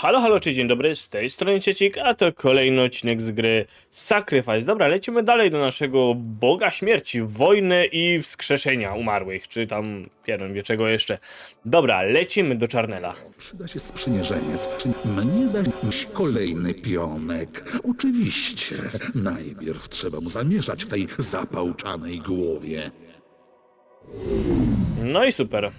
Halo, halo, czy dzień dobry, z tej strony Ciecik, a to kolejny odcinek z gry Sacrifice. Dobra, lecimy dalej do naszego Boga Śmierci, wojny i wskrzeszenia umarłych, czy tam pieron wie czego jeszcze. Dobra, lecimy do Czarnela. Przyda się sprzymierzeniec. Mnie zaś kolejny pionek. Oczywiście. Najpierw trzeba mu zamieszać w tej zapałczanej głowie. No i super.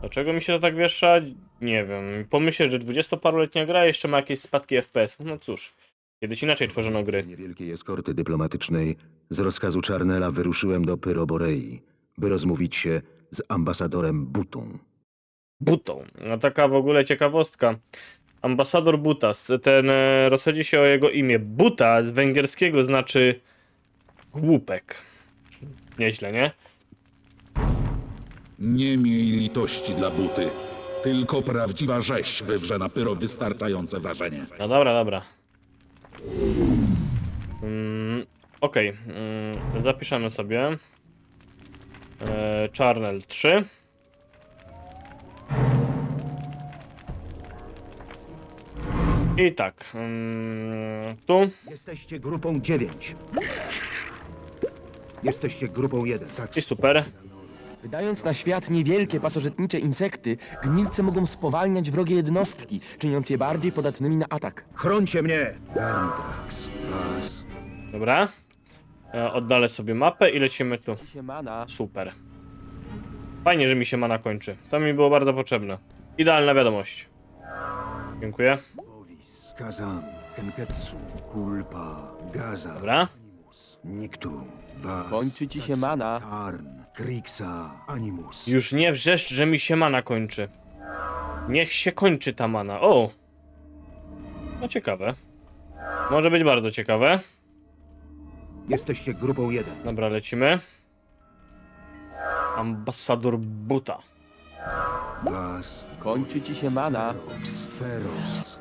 Dlaczego mi się to tak wiesza? Nie wiem. Pomyślę, że 20-paroletnia gra jeszcze ma jakieś spadki FPS. No cóż, kiedyś inaczej tworzono gry. niewielkiej eskorty dyplomatycznej z rozkazu Czarnela wyruszyłem do Pyroborei, by rozmówić się z ambasadorem Butą. Butą. No taka w ogóle ciekawostka. Ambasador Butas, ten e, rozchodzi się o jego imię. Buta z węgierskiego znaczy głupek. Nieźle, nie? Nie miej litości dla buty. Tylko prawdziwa rzeź wywrze na pyro wystarczające wrażenie. No dobra, dobra. Mm, Okej, mm, zapiszemy sobie. E, Charnel 3. I tak, mm, tu Jesteście grupą 9. Jesteście grupą 1. i super. Wydając na świat niewielkie pasożytnicze insekty, gnilce mogą spowalniać wrogie jednostki, czyniąc je bardziej podatnymi na atak. Chrońcie mnie! Was. Dobra. E, oddalę sobie mapę i lecimy tu. Super. Fajnie, że mi się mana kończy. To mi było bardzo potrzebne. Idealna wiadomość. Dziękuję. Bovis. Kazan. Kenketsu. Kulpa. Gaza. Dobra. Niktu. Was. Kończy ci się mana. Tarn. Kriksa. Animus. Już nie wrzeszcz, że mi się mana kończy. Niech się kończy ta mana. O! No ciekawe. Może być bardzo ciekawe. Jesteście grupą 1. Dobra, lecimy. Ambasador Buta. Was. Kończy ci się mana. Ferox. Ferox.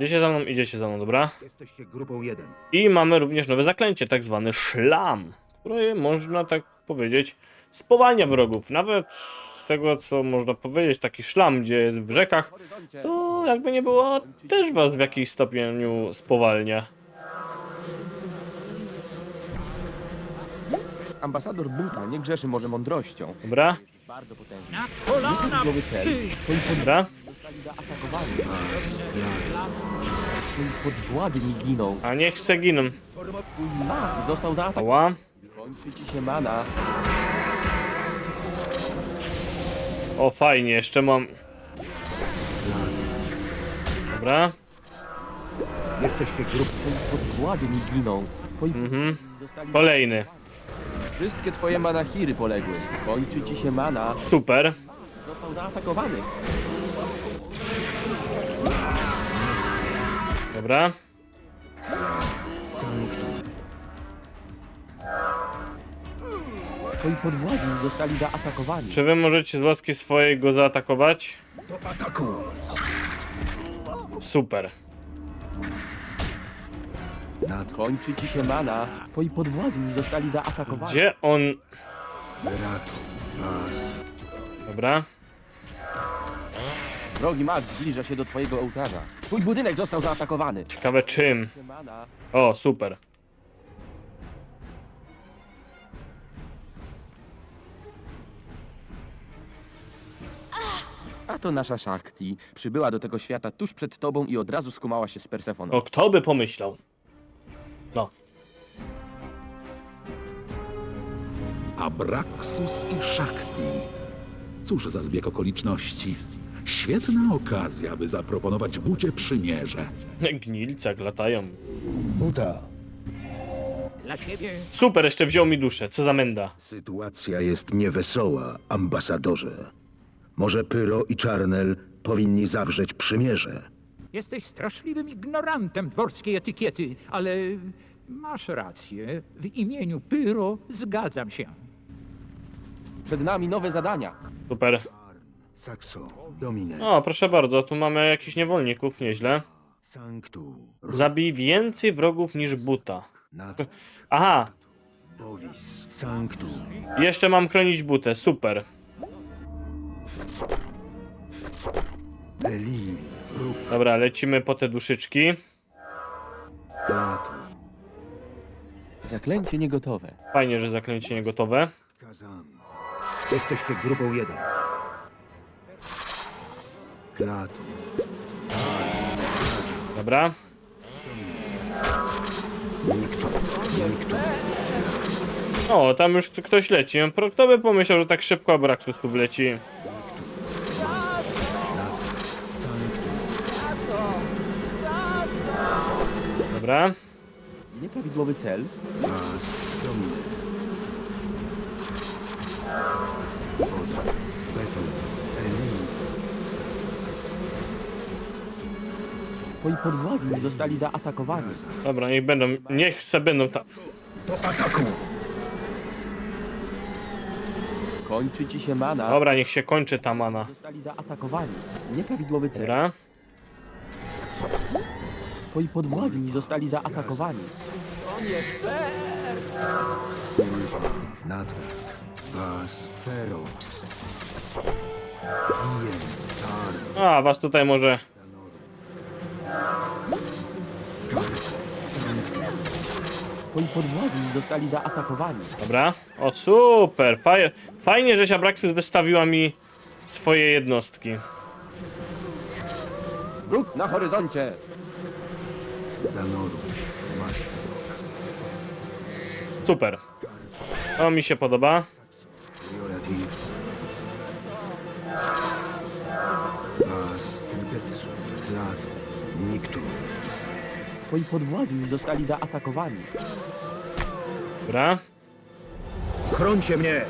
Idziecie za mną, idziecie za mną, dobra? Jesteście grupą 1. I mamy również nowe zaklęcie, tak zwany szlam, które można tak powiedzieć spowalnia wrogów. Nawet z tego, co można powiedzieć, taki szlam, gdzie jest w rzekach, to jakby nie było, też was w jakimś stopniu spowalnia. Ambasador Buta nie grzeszy może mądrością. Dobra, Bardzo potężny. Cel. Twoi dobra. Zostali zaatakowani. Twoi podwładni giną. A niech se giną. Twój został zaatakowany. Kończy ci się mana. O, fajnie, jeszcze mam... Dobra, Jesteście grupą. Twoi podwładni giną. Twoi mhm. zostali Kolejny. Wszystkie twoje manachiry poległy. Kończy ci się mana. Super. Został zaatakowany. Dobra. Twoi podwładni zostali zaatakowani. Czy wy możecie z łaski swojej go zaatakować? Super. Nad Kończy ci się mana. Twoi podwładni zostali zaatakowani. Gdzie on... Dobra. Drogi mag zbliża się do twojego ołtarza. Twój budynek został zaatakowany. Ciekawe czym. O, super. A to nasza Shakti. Przybyła do tego świata tuż przed tobą i od razu skumała się z Persefoną. O, kto by pomyślał? No. Abraxus i Shakti. Cóż za zbieg okoliczności. Świetna okazja, by zaproponować bucie przymierze. Gnilce jak latają. Buta. Super, jeszcze wziął mi duszę. Co za menda. Sytuacja jest niewesoła, ambasadorze. Może Pyro i Czarnel powinni zawrzeć przymierze. Jesteś straszliwym ignorantem dworskiej etykiety, ale masz rację. W imieniu Pyro zgadzam się. Przed nami nowe zadania. Super. Saxo. Domine. O, proszę bardzo, tu mamy jakichś niewolników, nieźle. Sanctu. Zabij więcej wrogów niż buta. Aha, Bovis. Jeszcze mam chronić butę, super. Dobra, lecimy po te duszyczki. Zaklęcie niegotowe. Fajnie, że zaklęcie nie gotowe. Jesteście grupą jeden. Klatu, Dobra. O, tam już ktoś leci. No, Kto by pomyślał, że tak szybko Abraxus tu? Sanctum, Dobra. Nieprawidłowy cel Domine. Woda, Beton, Elil, Twoi podwładni zostali zaatakowani. Dobra, niech będą, niech se będą tam. Do ataku! Kończy ci się mana. Dobra, niech się kończy ta mana. Zostali zaatakowani. Nieprawidłowy cel. Dobra. Twoi podwładni zostali zaatakowani. Ulva, Natrak, As, Ferox, Ien, A, was tutaj może... Twoi podwładni zostali zaatakowani. Dobra. O, super. Faj... Fajnie, że Abraxus wystawiła mi swoje jednostki. Wróg na horyzoncie! Danoru, Mastro, Super. To mi się podoba. Twoi podwładni zostali zaatakowani. Dobra. Chrońcie mnie!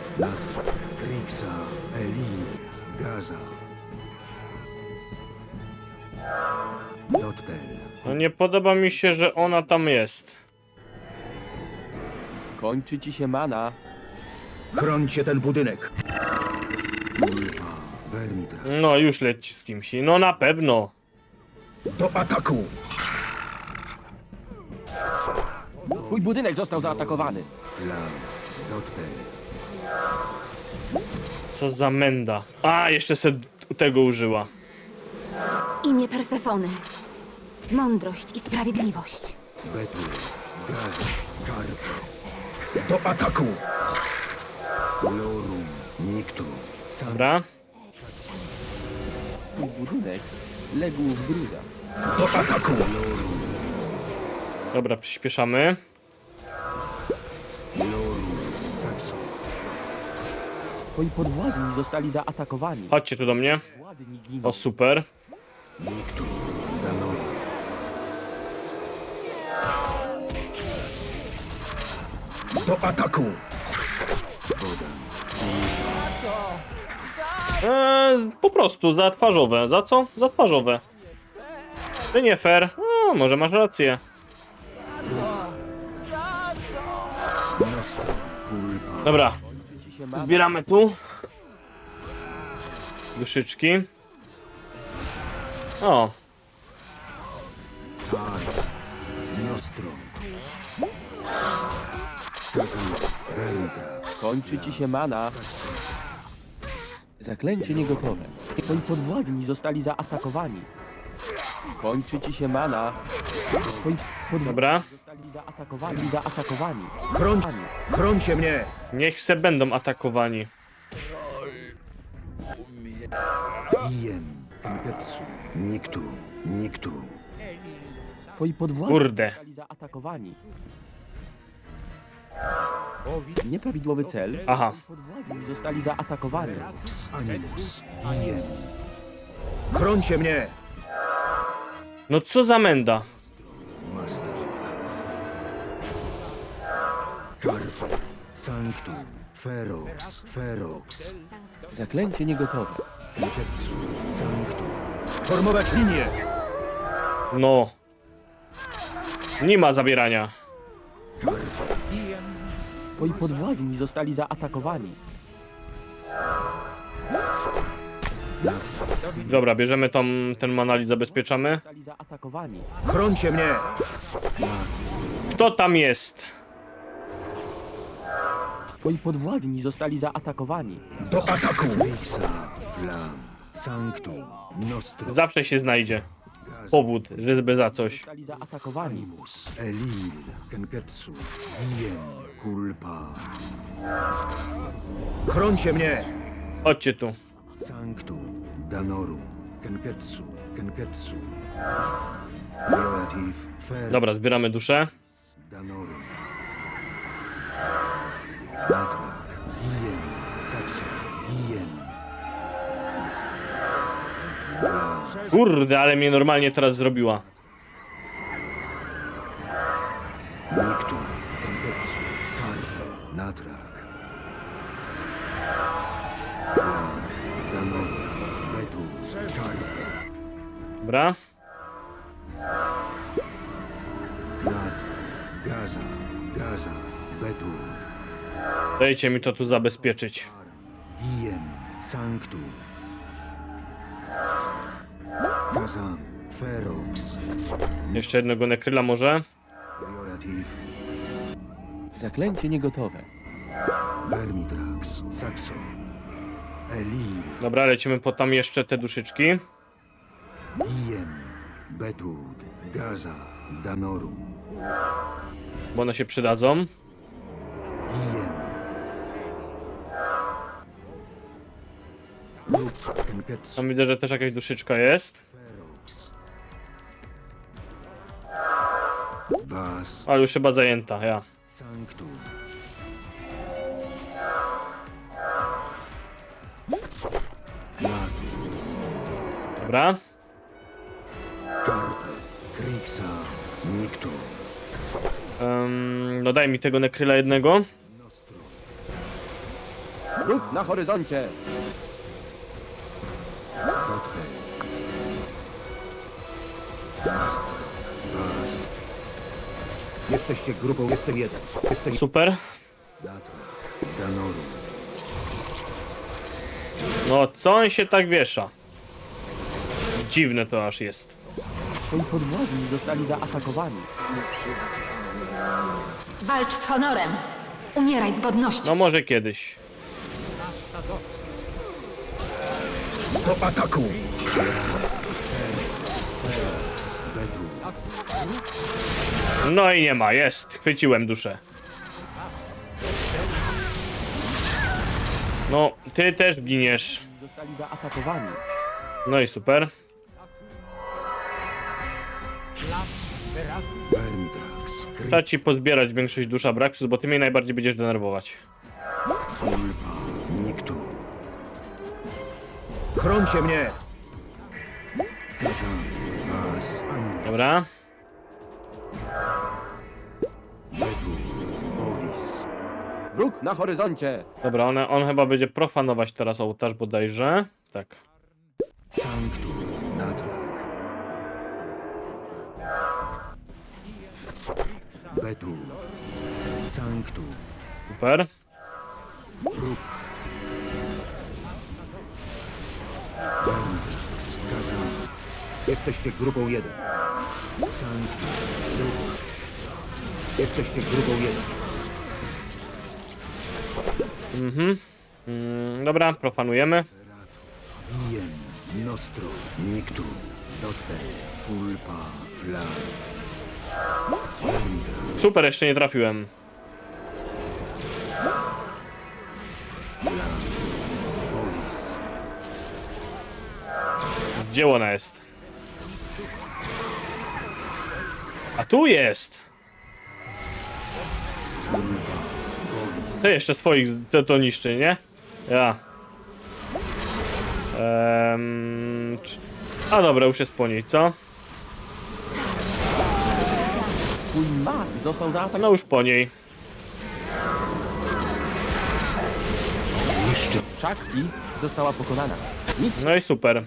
Rixa, Elil, Gaza, No nie podoba mi się, że ona tam jest. Kończy ci się mana. Chrońcie ten budynek! Vermitra, No, już leci z kimś. No na pewno. Do ataku! Twój budynek został zaatakowany. Co za menda. A, jeszcze se tego użyła. Imię Persefony. Mądrość i sprawiedliwość. Betul, Karpa, Do ataku! Lorum, Nikto, San, Dobra. Twój budynek legł w gruzach. Do ataku! Dobra, przyspieszamy. Twoi podwładni zostali zaatakowani. Chodźcie tu do mnie. Władni giną. O, super. Nikto, Danor, Do ataku! Eee, po prostu, za twarzowe. Za co? Za twarzowe. To nie fair. O, może masz rację. Dobra, zbieramy tu. Duszyczki. O, Kończy ci się mana. Zaklęcie niegotowe. Twoi podwładni zostali zaatakowani. Kończy ci się mana. Twoi podwładni dobra. zostali zaatakowani. Zaatakowani. Chroń... Chrońcie mnie! Niech se będą atakowani. Iem, Enpetsu, Nikto, Nikto, Twoi podwładni Kurde. zostali zaatakowani. Nieprawidłowy cel. Aha. Podwładni zostali zaatakowani. Animus, Iem, Chrońcie mnie! No co za menda. Karpa, Sanctum, Ferox, Ferox, Zaklęcie niegotowe. Enpetsu, Sanctum, Formować linię! No. Nie ma zabierania. Twoi podwładni zostali zaatakowani. Dobra, bierzemy tą, ten manali, zabezpieczamy. Zostali zaatakowani. Chrońcie mnie! Kto tam jest? Twoi podwładni zostali zaatakowani. Do ataku! Flam, Sanctum. Zawsze się znajdzie powód, żeby za coś. Zostali zaatakowani. Elil. Kenketsu. Diem. Culpa. Chrońcie mnie! Chodźcie tu. Sanctum. Danorum. Kenketsu. Kenketsu. Fer. Dobra, zbieramy duszę. Danorum. Diem. Kurde, ale mnie normalnie teraz zrobiła. Niktur. Dobra. Dajcie mi to tu zabezpieczyć. Diem. Sanctum. Kazam. Ferox. Jeszcze jednego nekryla może. Priorativ. Zaklęcie niegotowe. Vermitrax. Saxo. Elil. Dobra, lecimy po tam jeszcze te duszyczki. Diem. Betud. Gaza. Danorum. Bo one się przydadzą. Tam widzę, że też jakaś duszyczka jest. Ale już chyba zajęta, ja. Dobra. Em, no daj mi tego nekryla jednego. Ruch na horyzoncie! Jesteście grupą, jestem jeden. Jestem Super. No, co on się tak wiesza? Dziwne to aż jest. Twoi podwładni zostali zaatakowani. Walcz z honorem. Umieraj z godnością. No może kiedyś. Do ataku! No i nie ma, jest. Chwyciłem duszę. No, ty też giniesz. Zostali zaatakowani. No i super. Trzeba ci pozbierać większość dusza Braxus, bo ty mnie najbardziej będziesz denerwować. Chrońcie mnie! Dobra. Wróg na horyzoncie! Dobra, one, on chyba będzie profanować teraz ołtarz bodajże. Tak. Sanctum. Natrak. Betu. Sanctum. Super. Jesteście grupą jeden. Ruch. Jesteście grupą jeden. Mhm. Mm, dobra, profanujemy. Diem. Nostro. Niktu. Dotte. Pulpa. Flar. Super, jeszcze nie trafiłem. Gdzie ona jest? A tu jest! Ty jeszcze swoich to, to niszczy, nie? Ja. A dobra, już jest po niej, co? Twój mag został zaatakowany. No już po niej. Zniszczy. Shakti została pokonana. Misja No i super.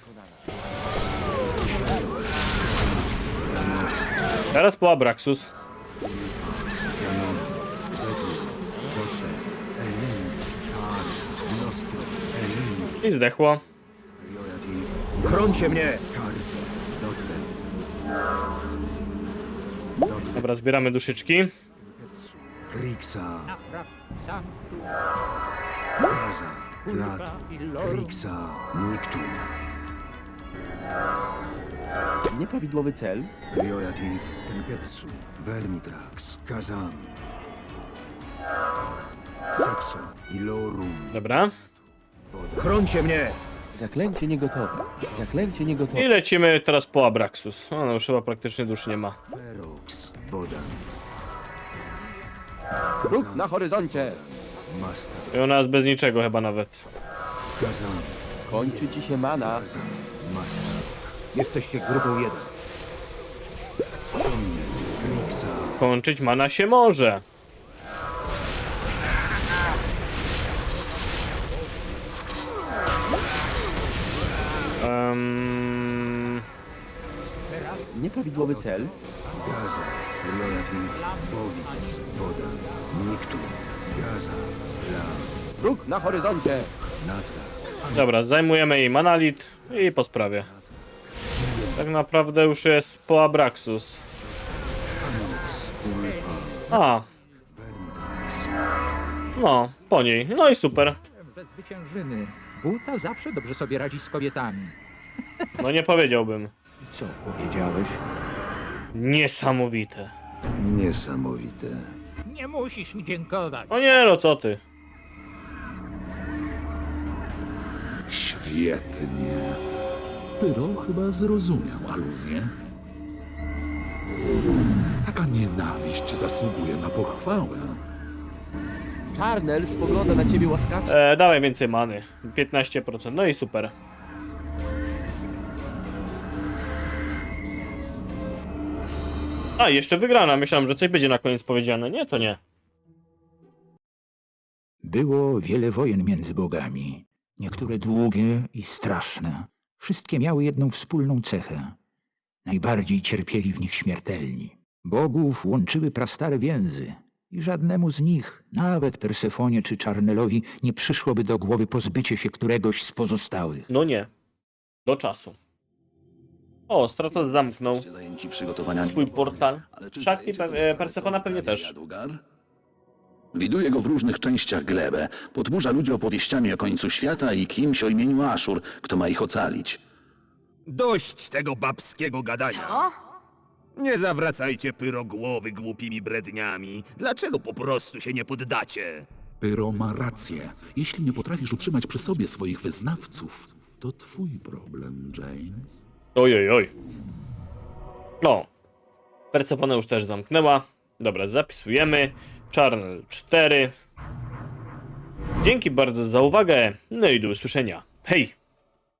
Teraz po Abraxus. I zdechło. Chrońcie mnie! Dobra, zbieramy duszyczki. Lat. Krixa. Nieprawidłowy cel. Tenketsu, Vermitrax, Kazan. Sekso, Ilorum. Dobra. Chrońcie mnie! Zaklęcie niegotowe. Zaklęcie niegotowe. I lecimy teraz po Abraxus. O, no już chyba praktycznie dusz nie ma. Ferox, woda. Róg na horyzoncie. Master, I ona jest bez niczego chyba nawet. Kazan, Kończy ci się mana. Kazan, Master. Jesteście grupą jeden. Rixa, Kończyć mana się może. Um, Nieprawidłowy cel. Gaza, Bowic, woda. Niktur, Gaza, Róg na horyzoncie. Natra. dobra, zajmujemy jej manalit i po sprawie. Tak naprawdę już jest po Abraxus. A, no, po niej. No i super. Że zwyciężymy. Buta zawsze dobrze sobie radzi z kobietami. No nie powiedziałbym. Co powiedziałeś? Niesamowite. Niesamowite. Nie musisz mi dziękować. O nie, no co ty. Świetnie. Pyro chyba zrozumiał aluzję. Taka nienawiść zasługuje na pochwałę. Czarnel spogląda na ciebie łaskawie. E, dawaj więcej many. 15%. No i super. A, jeszcze wygrana. Myślałem, że coś będzie na koniec powiedziane. Nie, to nie. Było wiele wojen między bogami. Niektóre długie i straszne. Wszystkie miały jedną wspólną cechę. Najbardziej cierpieli w nich śmiertelni. Bogów łączyły prastare więzy i żadnemu z nich, nawet Persefonie czy Czarnelowi, nie przyszłoby do głowy pozbycie się któregoś z pozostałych. No nie. Do czasu. O, Stratos zamknął zajęci przygotowaniami swój do portal. Ale czy Szatki zdajecie sobie pe- sprawę, Persefona pewnie też. Jadugar? Widuje go w różnych częściach glebę. Podburza ludzi opowieściami o końcu świata i kimś o imieniu Ashur, kto ma ich ocalić. Dość tego babskiego gadania. Co? Nie zawracajcie pyrogłowy głupimi bredniami. Dlaczego po prostu się nie poddacie? Pyro ma rację. Jeśli nie potrafisz utrzymać przy sobie swoich wyznawców, to twój problem, James. Oj, oj, oj. No. Persefona już też zamknęła. Dobra, zapisujemy. Czarnel 4. Dzięki bardzo za uwagę. No i do usłyszenia. Hej!